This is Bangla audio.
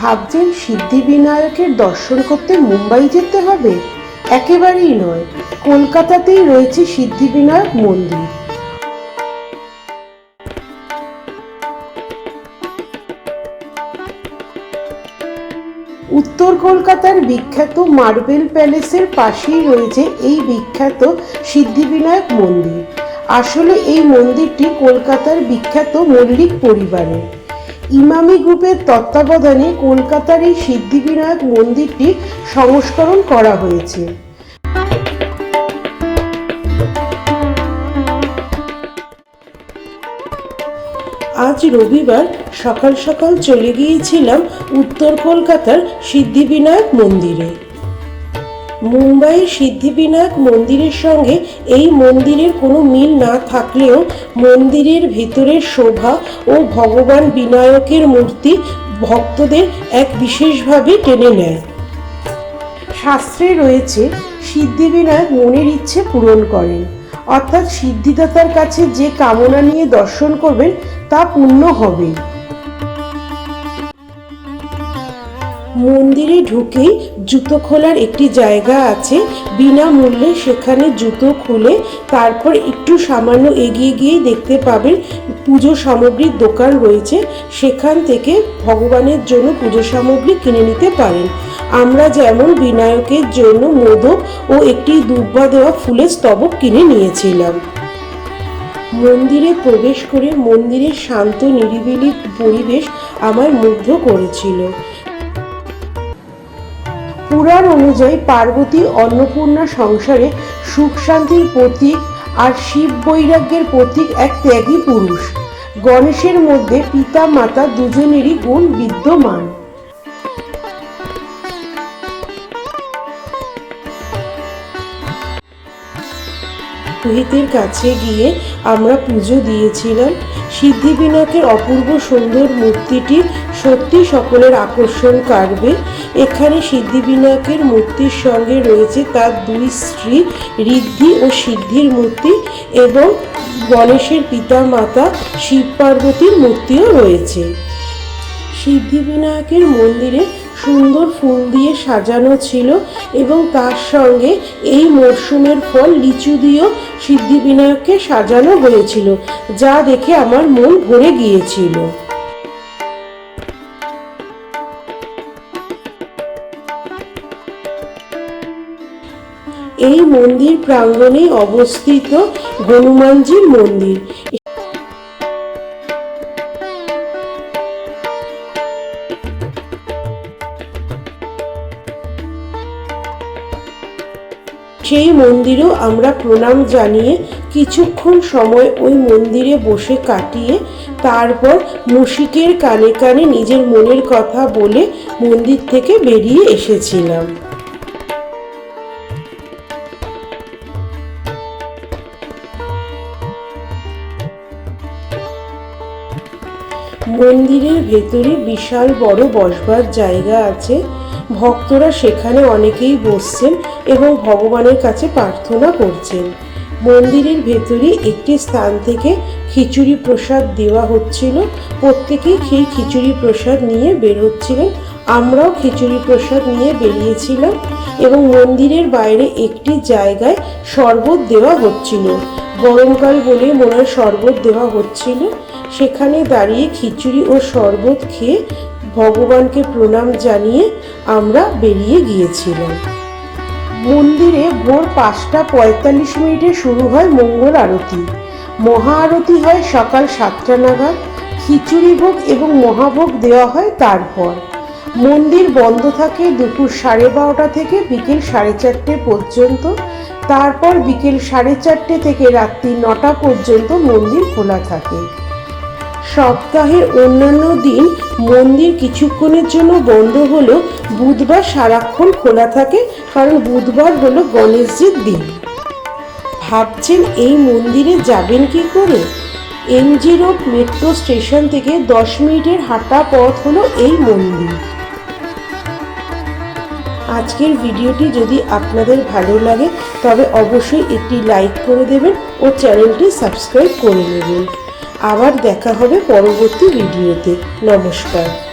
ভাবছেন সিদ্ধিবিনায়কের দর্শন করতে মুম্বাই যেতে হবে? একেবারেই নয়। কলকাতাতেই রয়েছে সিদ্ধিবিনায়ক মন্দির। উত্তর কলকাতার বিখ্যাত মার্বেল প্যালেসের পাশেই রয়েছে এই বিখ্যাত সিদ্ধিবিনায়ক মন্দির। আসলে এই মন্দিরটি কলকাতার বিখ্যাত মল্লিক পরিবারের। ইমামি গ্রুপের তত্ত্বাবধানে কলকাতার এই সিদ্ধিবিনায়ক মন্দিরটি সংস্করণ করা হয়েছে। আজ রবিবার সকাল সকাল চলে গিয়েছিলাম উত্তর কলকাতার সিদ্ধিবিনায়ক মন্দিরে। মুম্বাইয়ের সিদ্ধিবিনায়ক মন্দিরের সঙ্গে এই মন্দিরের কোনো মিল না থাকলেও মন্দিরের ভেতরের শোভা ও ভগবান বিনায়কের মূর্তি ভক্তদের এক বিশেষভাবে টেনে নেয়। শাস্ত্রে রয়েছে, সিদ্ধিবিনায়ক মনের ইচ্ছে পূরণ করেন। অর্থাৎ সিদ্ধিদাতার কাছে যে কামনা নিয়ে দর্শন করবেন, তা পূর্ণ হবে। মন্দিরে ঢুকেই জুতো খোলার একটি জায়গা আছে। বিনামূল্যে সেখানে জুতো খুলে তারপর একটু সামান্য এগিয়ে গিয়েই দেখতে পাবেন পুজো সামগ্রীর দোকান রয়েছে। সেখান থেকে ভগবানের জন্য পুজো সামগ্রী কিনে নিতে পারেন। আমরা যেমন বিনায়কের জন্য মোদক ও একটি দুব্বা দেওয়া ফুলের স্তবক কিনে নিয়েছিলাম। মন্দিরে প্রবেশ করে মন্দিরের শান্ত নিরিবিলি পরিবেশ আমায় মুগ্ধ করেছিল। পুরাণ অনুযায়ী পার্বতী অন্নপূর্ণা সংসারে সুখ শান্তির প্রতীক আর শিব বৈরাগ্যের প্রতীক এক ত্যাগী পুরুষ। গণেশের মধ্যে পিতা, মাতা দুজনেরই গুণ বিদ্যমান। পুরোহিতের কাছে গিয়ে আমরা পুজো দিয়েছিলাম। সিদ্ধিবিনায়কের অপূর্ব সুন্দর মূর্তিটি সত্যি সকলের আকর্ষণ কাড়বে এখানে সিদ্ধিবিনায়কের মূর্তির সঙ্গে রয়েছে তার দুই স্ত্রী, ঋদ্ধি ও সিদ্ধির মূর্তি এবং গণেশের পিতা মাতা শিব পার্বতীর মূর্তিও রয়েছে। সিদ্ধিবিনায়কের মন্দিরে সুন্দর ফুল দিয়ে সাজানো ছিল এবং তার সঙ্গে এই মরশুমের ফল লিচু দিয়েও সিদ্ধিবিনায়ককে সাজানো হয়েছিল, যা দেখে আমার মন ভরে গিয়েছিল। এই মন্দির প্রাঙ্গণেই অবস্থিত হনুমানজির মন্দির। সেই মন্দিরেও আমরা প্রণাম জানিয়ে কিছুক্ষণ সময় ওই মন্দিরে বসে কাটিয়ে তারপর মুশিকের কানে কানে নিজের মনের কথা বলে মন্দির থেকে বেরিয়ে এসেছিলাম। মন্দিরের ভেতরে বিশাল বড় বসবার জায়গা আছে। ভক্তরা সেখানে অনেকেই বসছেন এবং ভগবানের কাছে প্রার্থনা করছেন। মন্দিরের ভেতরে একটি স্থান থেকে খিচুড়ি প্রসাদ দেওয়া হচ্ছিল। প্রত্যেকেই সেই খিচুড়ি প্রসাদ নিয়ে বের হচ্ছিলেন। আমরাও খিচুড়ি প্রসাদ নিয়ে বেরিয়েছিলাম এবং মন্দিরের বাইরে একটি জায়গায় শরবত দেওয়া হচ্ছিল। গরমকাল বলে মনে হয় শরবত দেওয়া হচ্ছিল। সেখানে দাঁড়িয়ে খিচুড়ি ও শরবত খেয়ে ভগবানকে প্রণাম জানিয়ে আমরা বেরিয়ে গিয়েছিলাম। মন্দিরে ভোর পাঁচটা পঁয়তাল্লিশ মিনিটে শুরু হয় মঙ্গল আরতি। মহা আরতি হয় সকাল সাতটা নাগাদ। খিচুড়ি ভোগ এবং মহাভোগ দেওয়া হয় তারপর। মন্দির বন্ধ থাকে দুপুর সাড়ে বারোটা থেকে বিকেল সাড়ে চারটে পর্যন্ত। তারপর বিকেল সাড়ে চারটে থেকে রাত্রি নটা পর্যন্ত মন্দির খোলা থাকে। সপ্তাহের অন্যান্য দিন মন্দির কিছুক্ষণের জন্য বন্ধ হলেও বুধবার সারাক্ষণ খোলা থাকে, কারণ বুধবার হলো গণেশজির দিন। ভাবছেন এই মন্দিরে যাবেন কি করে? এমজি রোড মেট্রো স্টেশন থেকে দশ মিনিটের হাঁটা পথ হলো এই মন্দির। আজকের ভিডিওটি যদি আপনাদের ভালো লাগে, তবে অবশ্যই একটি লাইক করে দেবেন ও চ্যানেলটি সাবস্ক্রাইব করে নেবেন আবার দেখা হবে পরবর্তী ভিডিওতে। নমস্কার।